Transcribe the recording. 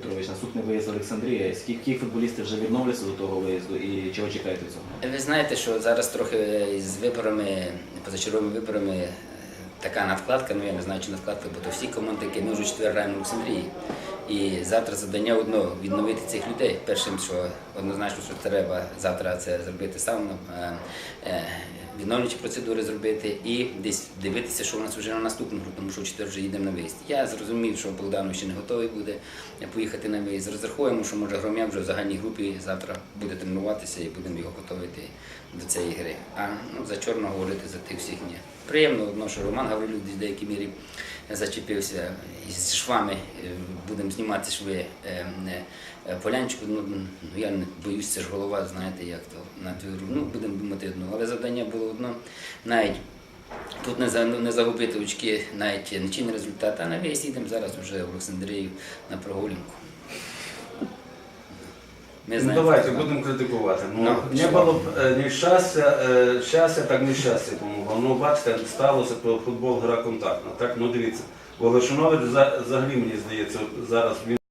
Петрович, наступний виїзд Олександрія. Скільки футболістів вже відновляться до того виїзду і чого чекаєте цього? Ви знаєте, що зараз трохи з виборами, позачерговими виборами е, така надкладка, ну я не знаю, чи надкладка, бо то всі команди, які ми вже четвер граємо в Олександрії. І завтра завдання одно відновити цих людей. Першим, що однозначно, що треба завтра це зробити сам, е, е, відновлюючі процедури зробити і десь дивитися, що у нас вже на наступну гру, тому що четвер вже їдемо на виїзд. Я зрозумів, що Богданов ще не готовий буде поїхати на виїзд. Розраховуємо, що може Громяк вже в загальній групі завтра буде тренуватися і будемо його готувати до цієї гри. А ну, за чорного говорити за тих всіх ні. Приємно одно, що Роман Гаврилюк десь деякій мірі зачепився із швами. е, Будемо знімати шви е, е, полянчику. Ну, ну, я не боюсь, це ж голова, знаєте, як то на твіру. Ну, будемо думати одно. Але завдання було одно. Навіть Тут не, не загубити очки навіть нічийний результат, а на весь їдемо зараз вже в Олександрію на прогулянку. Ми Ну, давайте будемо критикувати. Ну, Ну, не було б е, ні щастя, е, щастя, так не щастя помогло. Ну, бачите, сталося, то футбол гра контактна. Так, ну дивіться. Волошинович взагалі, мені здається, зараз він